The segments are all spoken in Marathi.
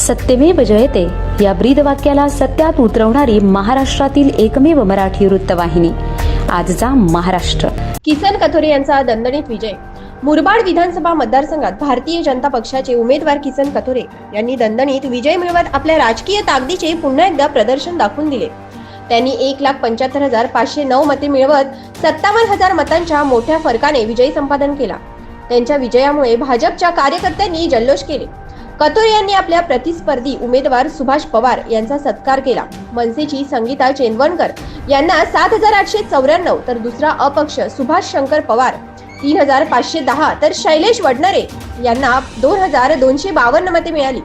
सत्यमेव जयते. या ब्रीद वाक्याला सत्यात उतरवणारी महाराष्ट्रातील एकमेव मराठी वृत्तवाहिनी. आजचा महाराष्ट्र. किसन कथोरे यांचा दणदणीत विजय. मुरबाड विधानसभा मतदारसंघात भारतीय जनता पक्षाचे उमेदवार किसन कथोरे यांनी दणदणीत विजय मिळवत आपल्या राजकीय ताकदीचे पुन्हा एकदा प्रदर्शन दाखवून दिले. त्यांनी एक लाख पंच्याहत्तर हजार पाचशे नऊ मते मिळवत सत्तावन्न हजार मतांच्या मोठ्या फरकाने विजय संपादन केला. त्यांच्या विजयामुळे भाजपच्या कार्यकर्त्यांनी जल्लोष केले. कथोर यांनी आपल्या प्रतिस्पर्धी उमेदवार सुभाष पवार यांचा सत्कार केला. मनसेची संगीता चेनवणकर यांना सात हजार आठशे चौऱ्याण्णव तर दुसरा अपक्ष सुभाष शंकर पवार तीन हजार पाचशे दहा तर शैलेश वडनरे यांना दोन हजार दोनशे बावन्न मते मिळाली.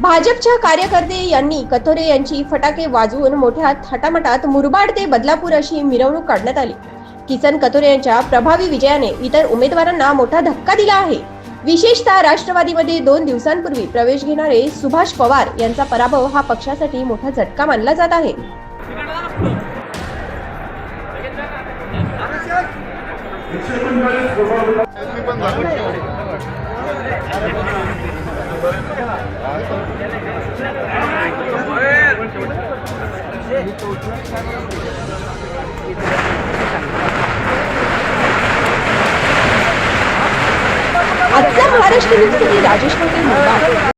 भाजपच्या कार्यकर्ते यांनी कथोरे यांची फटाके वाजवून मोठ्या थाटामाटात मुरबाड ते बदलापूर अशी मिरवणूक काढण्यात आली. किसन कथोरे यांच्या प्रभावी विजयाने इतर उमेदवारांना मोठा धक्का दिला आहे. विशेषतः राष्ट्रवादीमध्ये दोन दिवसांपूर्वी प्रवेश घेणारे सुभाष पवार यांचा पराभव हा पक्षासाठी मोठा झटका मानला जात आहे. आजचा महाराष्ट्र न्यूजसाठी राजेश मोठे मुंबई